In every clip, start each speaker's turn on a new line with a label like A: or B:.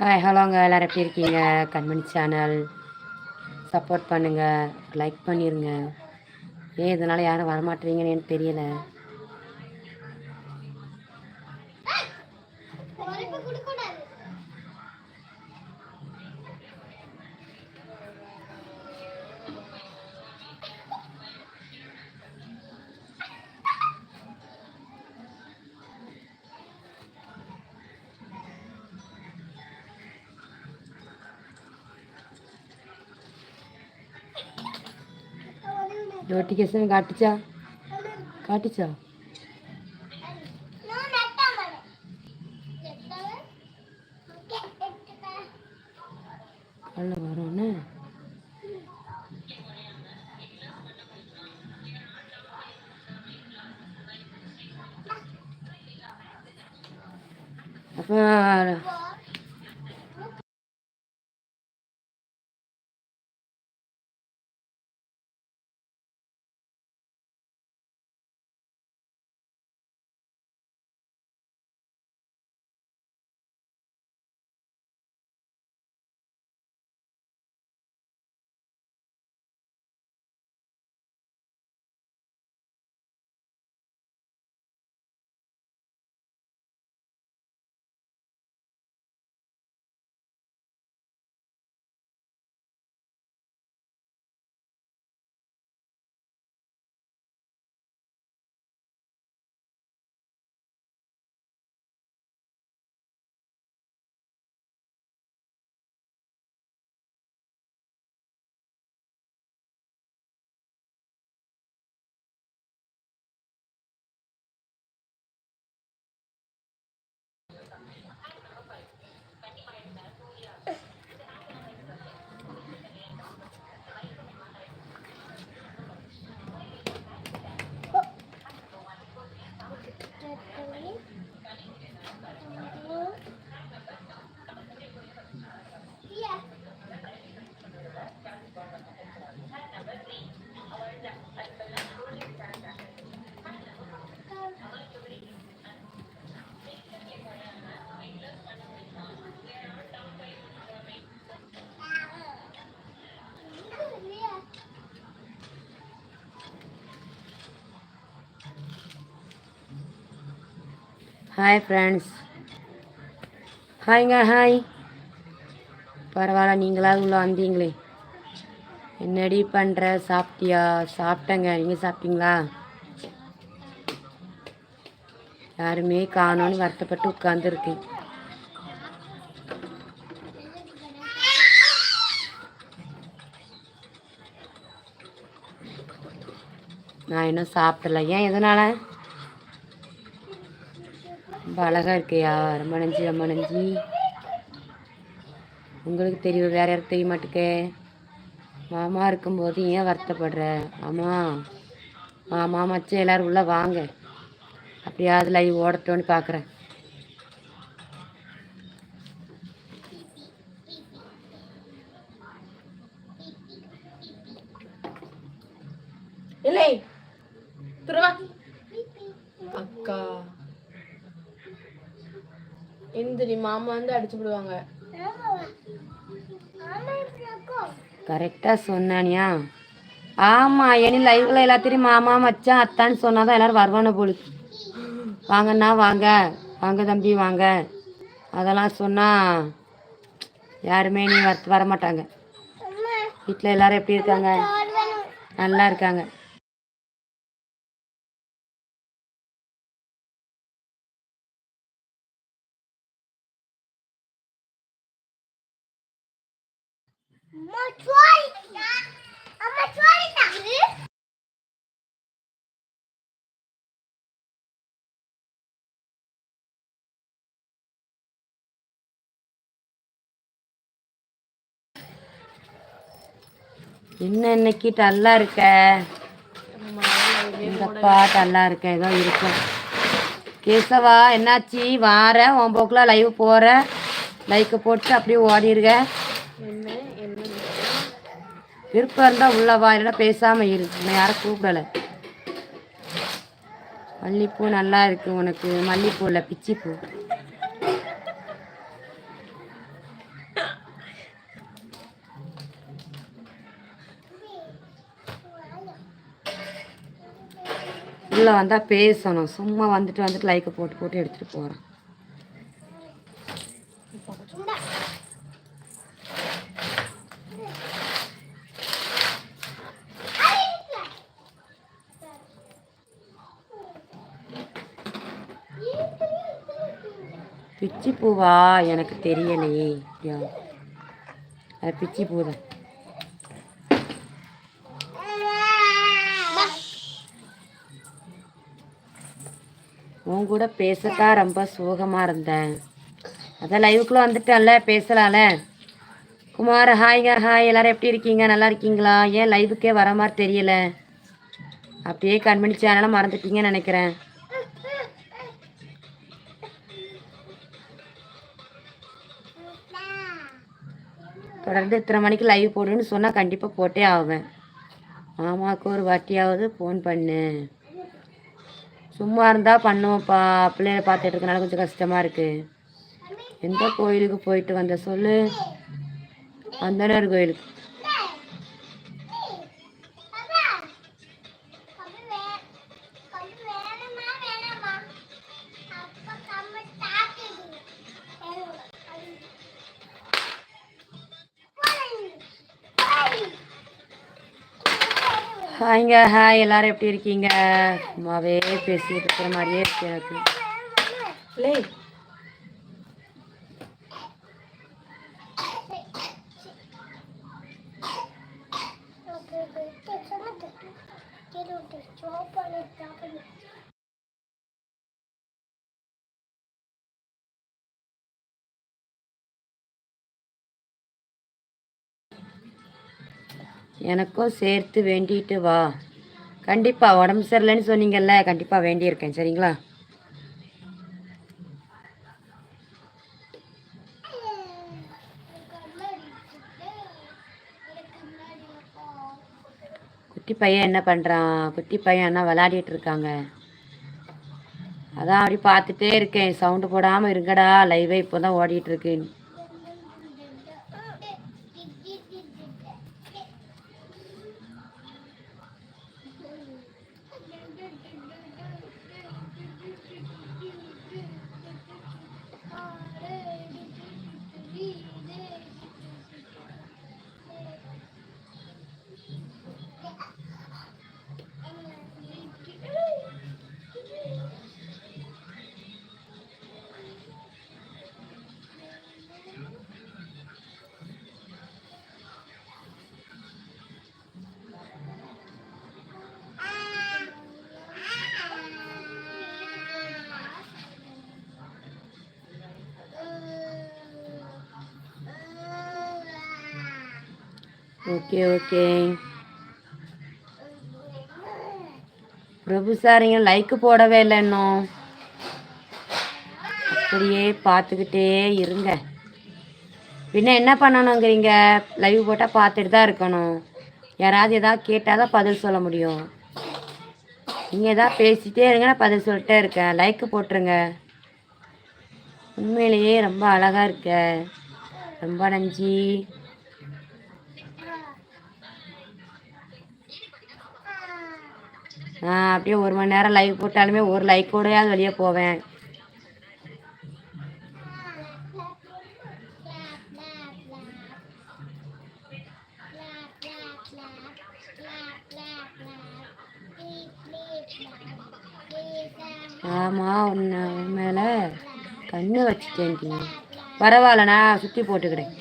A: Hi ஹலோங்க uh, எல்லோரும் எப்படி இருக்கீங்க கண்மணி சேனல் சப்போர்ட் பண்ணுங்கள் லைக் பண்ணிடுங்க ஏன் இதனால் யாரும் வரமாட்டீங்கன்னு தெரியலை കാട്ടിക്കസൻ കാട്ടിച്ച കാട്ടിച്ച കള്ള പറഞ്ഞേ അപ്പൊ ஹாய் ஃப்ரெண்ட்ஸ் ஹாய்ங்க ஹாய் பரவாயில்ல நீங்களாவது உள்ளே வந்தீங்களே என்னடி பண்ணுற சாப்பிட்டியா சாப்பிட்டேங்க நீங்கள் சாப்பிட்டீங்களா யாருமே காணோன்னு வருத்தப்பட்டு உட்காந்துருக்கேன் நான் இன்னும் சாப்பிடல ஏன் எதனால ரொம்ப அழகாக இருக்கியா ரொம்ப நன்றி ரொம்ப நன்றி உங்களுக்கு தெரியும் வேறு யாரும் தெரிய மாட்டேக்கே மாமா இருக்கும்போது ஏன் வருத்தப்படுற ஆமாம் மாமா மச்சம் எல்லோரும் உள்ளே வாங்க அப்படியா லைவ் ஓடட்டோன்னு பார்க்குறேன் இல்லை திருவா அக்கா இந்திரி மாமா வந்து அடிச்சு விடுவாங்க கரெக்டா சொன்னானியா ஆமா இனி லைவ்ல எல்லாத்தையும் மாமா மச்சான் அத்தான்னு சொன்னாதான் எல்லாரும் வருவான போல வாங்கண்ணா வாங்க வாங்க தம்பி வாங்க அதெல்லாம் சொன்னா யாருமே நீ வர மாட்டாங்க வீட்டில் எல்லாரும் எப்படி இருக்காங்க நல்லா இருக்காங்க என்ன இன்னைக்கு டல்லா இருக்க எங்கப்பா டல்லா இருக்க ஏதோ இருக்கும் கேசவா என்னாச்சு வார உன் போக்கில் லைவ் போகிற லைக்கை போட்டு அப்படியே ஓடிடுங்க விருப்பம் இருந்தால் உள்ளவா இல்லைன்னா பேசாமல் இரு உன்னை யாரும் கூப்பிடலை மல்லிப்பூ நல்லா இருக்கு உனக்கு மல்லிப்பூ இல்லை பிச்சிப்பூ உள்ளே வந்தால் பேசணும் சும்மா வந்துட்டு வந்துட்டு லைக்கை போட்டு போட்டு எடுத்துகிட்டு போகிறேன் பூவா எனக்கு தெரியலையே அது பிச்சி பூ தான் உன் கூட பேசத்தான் ரொம்ப சோகமாக இருந்தேன் அதான் லைவுக்குள்ளே வந்துட்டேன்ல பேசலாம்ல குமார் ஹாய்ங்க ஹாய் எல்லோரும் எப்படி இருக்கீங்க நல்லா இருக்கீங்களா ஏன் லைவுக்கே வர மாதிரி தெரியல அப்படியே கண்மணி சேனலை மறந்துட்டீங்கன்னு நினைக்கிறேன் தொடர்ந்து இத்தனை மணிக்கு லைவ் போடுன்னு சொன்னால் கண்டிப்பாக போட்டே ஆவேன் மாமாவுக்கு ஒரு வாட்டியாவது ஃபோன் பண்ணு சும்மா இருந்தால் பண்ணுவோம்ப்பா பிள்ளைய பார்த்துட்டு இருக்கனால கொஞ்சம் கஷ்டமாக இருக்குது எந்த கோயிலுக்கு போயிட்டு வந்த சொல்லு அந்தனர் கோயிலுக்கு ஹாய்ங்க ஹாய் எல்லாரும் எப்படி இருக்கீங்க சும்மாவே பேசிகிட்டு இருக்கிற மாதிரியே இருக்கு எனக்கு எனக்கும் சேர்த்து வேண்டிட்டு வா கண்டிப்பாக உடம்பு சரியில்லைன்னு சொன்னீங்கல்ல கண்டிப்பாக வேண்டியிருக்கேன் சரிங்களா குட்டி பையன் என்ன பண்ணுறான் குட்டி பையன் என்ன விளையாடிட்டு இருக்காங்க அதான் அப்படி பார்த்துட்டே இருக்கேன் சவுண்டு போடாமல் இருங்கடா லைவே இப்போ தான் ஓடிட்டுருக்கு ஓகே ஓகே பிரபு சாரிங்க லைக்கு போடவே இல்லை இன்னும் அப்படியே பார்த்துக்கிட்டே இருங்க பின்ன என்ன பண்ணணுங்கிறீங்க லைவ் போட்டால் பார்த்துட்டு தான் இருக்கணும் யாராவது எதாவது கேட்டால் தான் பதில் சொல்ல முடியும் நீங்கள் எதாவது பேசிகிட்டே இருங்க நான் பதில் சொல்லிட்டே இருக்கேன் லைக்கு போட்டுருங்க உண்மையிலேயே ரொம்ப அழகாக இருக்க ரொம்ப நன்றி அப்படியே ஒரு மணி நேரம் லைவ் போட்டாலுமே ஒரு லைக் கூடயாவது வெளியே போவேன் ஆமாம் உன்ன மேலே கண்ணு வச்சுட்டேன் பரவாயில்லண்ணா சுத்தி சுற்றி போட்டுக்கிறேன்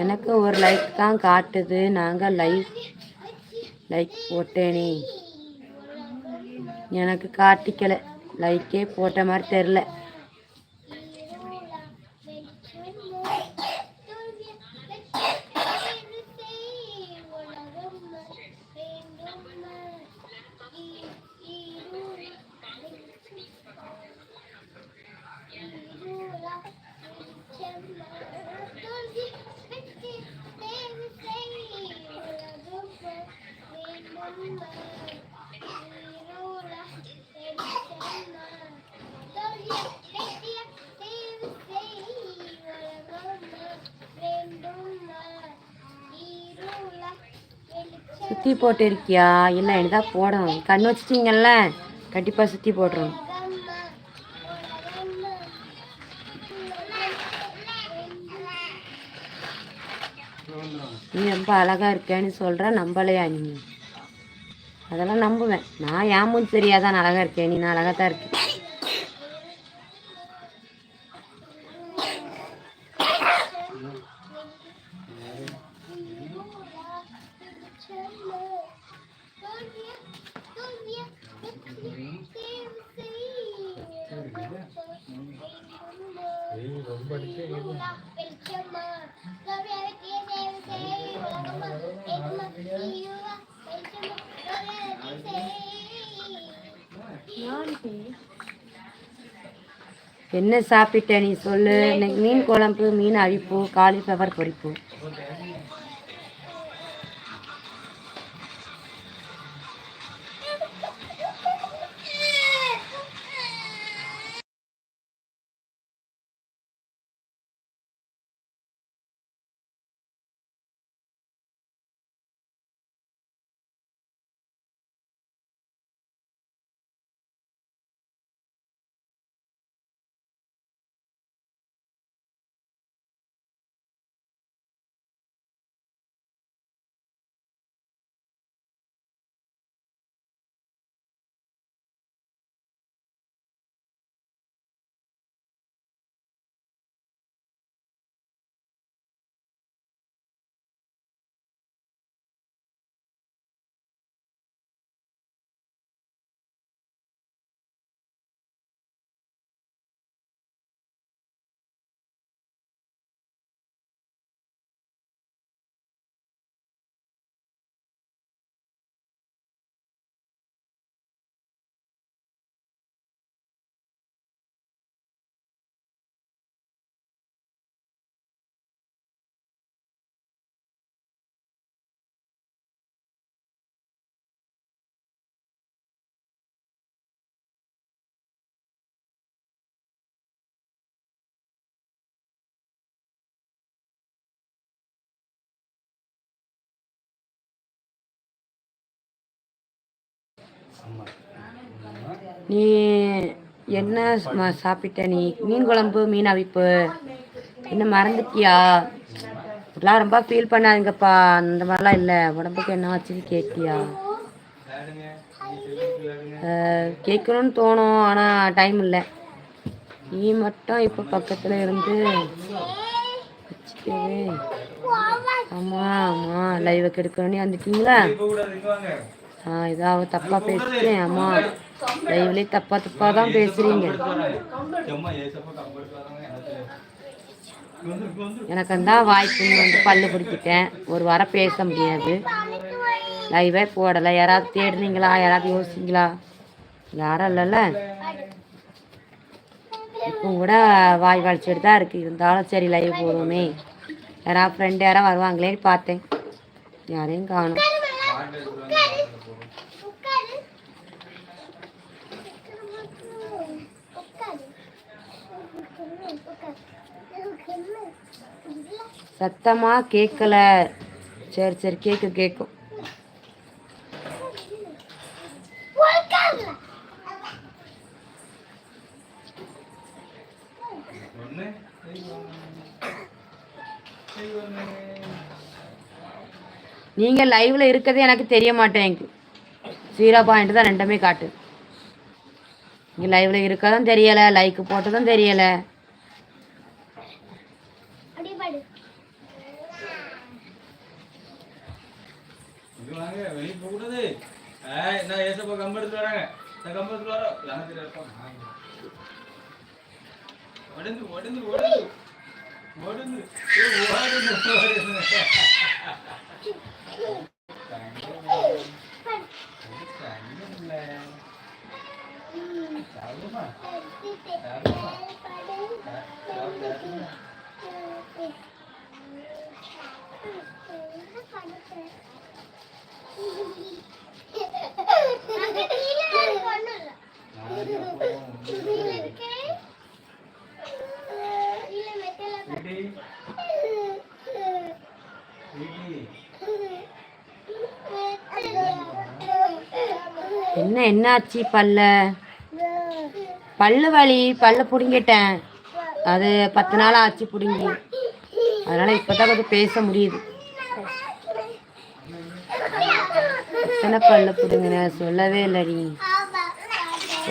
A: எனக்கு ஒரு லைக் தான் காட்டுது நாங்கள் லைக் லைக் போட்டேனே எனக்கு காட்டிக்கலை லைக்கே போட்ட மாதிரி தெரில சுற்றி போட்டு இருக்கியா என்ன என்னதான் போடணும் கண் வச்சிட்டிங்கல்ல கண்டிப்பாக சுற்றி போடுறோம் நீ ரொம்ப அழகாக இருக்கேன்னு சொல்ற நம்பலையா நீ அதெல்லாம் நம்புவேன் நான் ஏமும் தெரியாதான் அழகாக இருக்கேன் நீ நான் அழகாக தான் இருக்கேன் என்ன சாப்பிட்டேன் நீ சொல்லு இன்னைக்கு மீன் குழம்பு மீன் அழிப்பு காலிஃப்ளவர் பொறிப்பு நீ என்ன சாப்பிட்ட நீ மீன் குழம்பு மீன் அவிப்பு என்ன மறந்துட்டியா இப்படிலாம் ரொம்ப ஃபீல் பண்ணாதுங்கப்பா அந்த மாதிரிலாம் இல்லை உடம்புக்கு என்ன ஆச்சுன்னு கேட்டியா கேட்கணும்னு தோணும் ஆனால் டைம் இல்லை நீ மட்டும் இப்போ பக்கத்தில் இருந்து வச்சுக்கவே ஆமாம் ஆமாம் லைவை கெடுக்கணும்னு வந்துட்டீங்களா நான் ஏதாவது தப்பாக பேசிட்டேன் அம்மா தயவுலே தப்பாக தப்பாக தான் பேசுகிறீங்க எனக்கு தான் வாய்ப்பு வந்து பல்லு பிடிச்சிட்டேன் ஒரு வாரம் பேச முடியாது லைவே போடலை யாராவது தேடுறீங்களா யாராவது யோசிச்சிங்களா யாரும் இல்லைல்ல இப்போ கூட வாய் வளைச்சிட்டு தான் இருக்குது இருந்தாலும் சரி லைவ் போடுவோமே யாராவது ஃப்ரெண்டு யாராவது வருவாங்களேன்னு பார்த்தேன் யாரையும் காணும் சத்தமாக கேட்கல சரி சரி கேட்கு கேட்கும் நீங்கள் லைவ்ல இருக்கிறது எனக்கு தெரிய மாட்டேங்குது ஜீரோ பாயிண்ட் தான் ரெண்டுமே காட்டு நீங்கள் லைவ்ல இருக்கதான் தெரியலை லைக் போட்டதும் தெரியலை வாங்க வெளியே போகக்கூடாது ஏய் நான் ஏசப்பா கம்பெடுத்து வராங்க கம்பு கம்பெடுத்து வரோம் யாரும் இருப்பாங்க உடந்து உடந்து உடந்து உடந்து தருமா தருமா என்ன என்னாச்சு பல்ல பல்லு வலி பல்ல பிடுங்கிட்டேன் அது பத்து நாள் ஆச்சு பிடுங்கி அதனால் இப்போ தான் கொஞ்சம் பேச முடியுது எத்தனை பல்ல பிடுங்கின சொல்லவே இல்லடி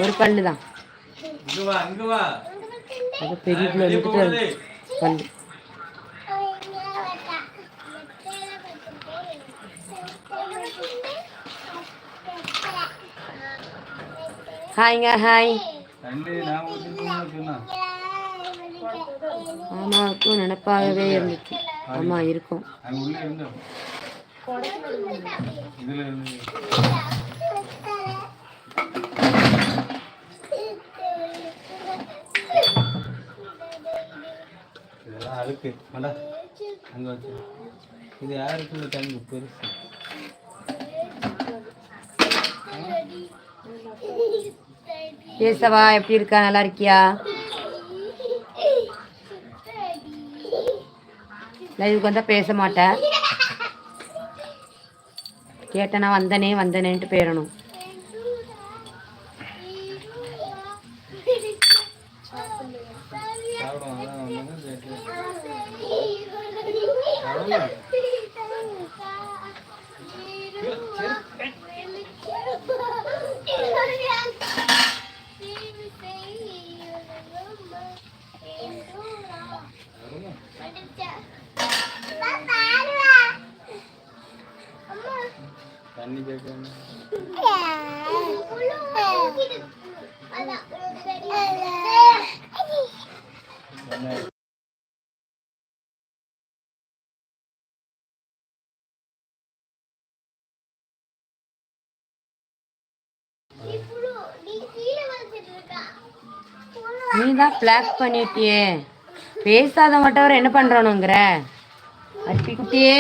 A: ஒரு பல்லு தான் அது பெரிய பல்லு ஹாய்ங்க ஹாய் அம்மாவுக்கும் நினப்பாகவே இருந்துச்சு அம்மா இருக்கும் இதெல்லாம் அழுக்கு அங்க வச்சு இது யாருக்கு தண்ணி பெருசு கேசவா எப்படி இருக்கா நல்லா இருக்கியா லைவுக்கு வந்தால் பேச மாட்டேன் கேட்டனா வந்தனே வந்தனேன்ட்டு பேரணும் Yeah. நீ தான் பிளாக் பண்ணிட்டியே பேசாத மாட்டவர் என்ன பண்றானுங்கிற அட்டிக்கிட்டே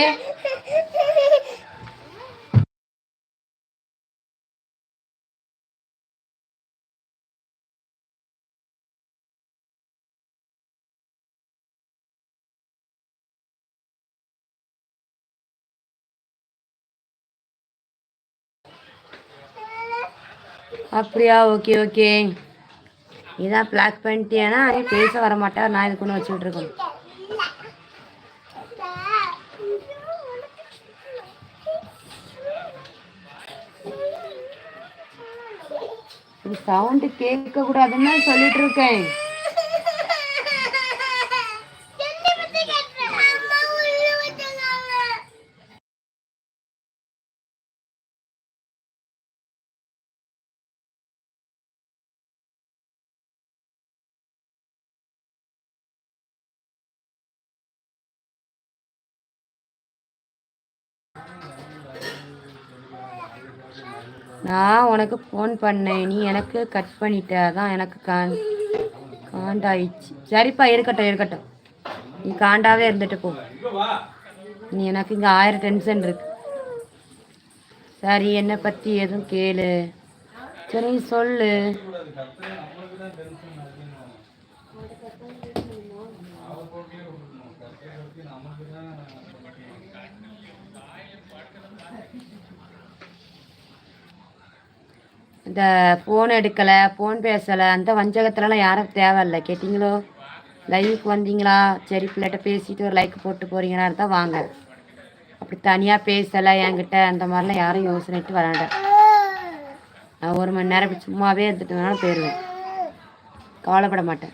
A: அப்படியா ஓகே ஓகே இதான் பிளாக் பேண்ட் ஏன்னா பேச வர மாட்டேன் நான் இதுக்குன்னு வச்சுக்கிட்டு இருக்கேன் சவுண்டு கேட்கக்கூடாதுன்னு சொல்லிட்டு இருக்கேன் நான் உனக்கு ஃபோன் பண்ணேன் நீ எனக்கு கட் பண்ணிட்ட தான் எனக்கு கான் காண்டாயிடுச்சு சரிப்பா இருக்கட்டும் இருக்கட்டும் நீ காண்டாவே இருந்துட்டு போ நீ எனக்கு இங்கே ஆயிரம் டென்ஷன் இருக்கு சரி என்னை பற்றி எதுவும் கேளு சரி நீ சொல்லு Thank you. இந்த ஃபோன் எடுக்கலை ஃபோன் பேசலை அந்த வஞ்சகத்துலலாம் யாரும் தேவையில்லை கேட்டிங்களோ லைவுக்கு வந்தீங்களா சரி பிள்ளைகிட்ட பேசிட்டு ஒரு லைக் போட்டு போகிறீங்களா தான் வாங்க அப்படி தனியாக பேசலை என்கிட்ட அந்த மாதிரிலாம் யாரும் யோசனைட்டு வராண்டேன் நான் ஒரு மணி நேரம் சும்மாவே இருந்துட்டு வேணாலும் போயிடுவேன் கவலைப்பட மாட்டேன்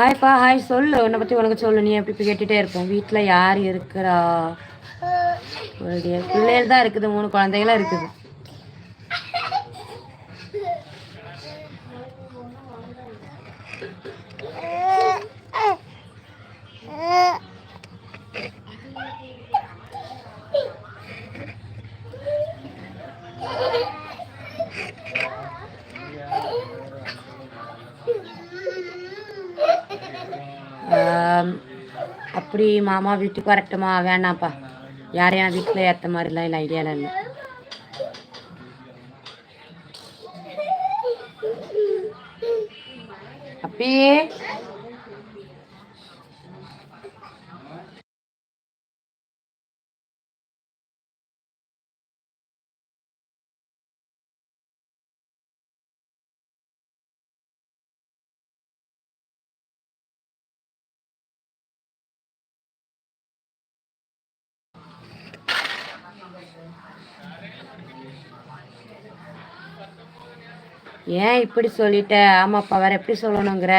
A: ஹாய்ப்பா ஹாய் சொல்லு உன்னை பற்றி உனக்கு சொல்லு நீ எப்படி கேட்டுகிட்டே இருப்போம் வீட்டில் யார் இருக்கிறா பிள்ளைகள் தான் இருக்குது மூணு குழந்தைகளாக இருக்குது Yeah. எப்படி மாமா வீட்டுக்கு வரட்டுமா வேணாம்ப்பா யாரையும் வீட்டில் ஏற்ற மாதிரிலாம் இல்லை ஐடியாவில் இல்லை அப்படியே ஏன் இப்படி சொல்லிட்ட ஆமாப்பா வேற எப்படி சொல்லணுங்கிற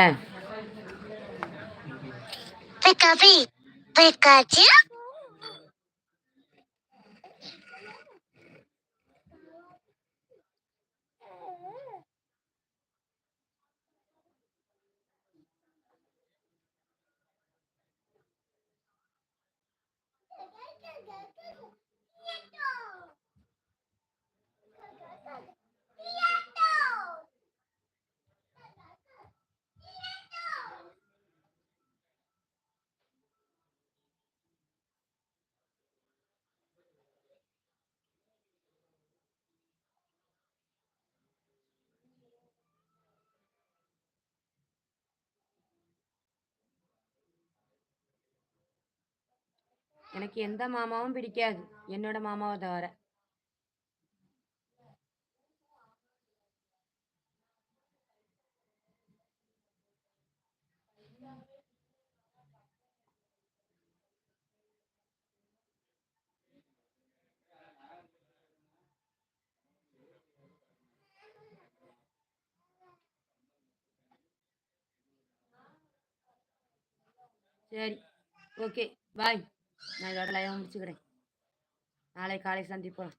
A: எனக்கு எந்த மாமாவும் பிடிக்காது என்னோட மாமாவை தவிர சரி ஓகே பாய் நான் இதோட லைவாக முடிச்சுக்கிறேன் நாளை காலை சந்திப்போம்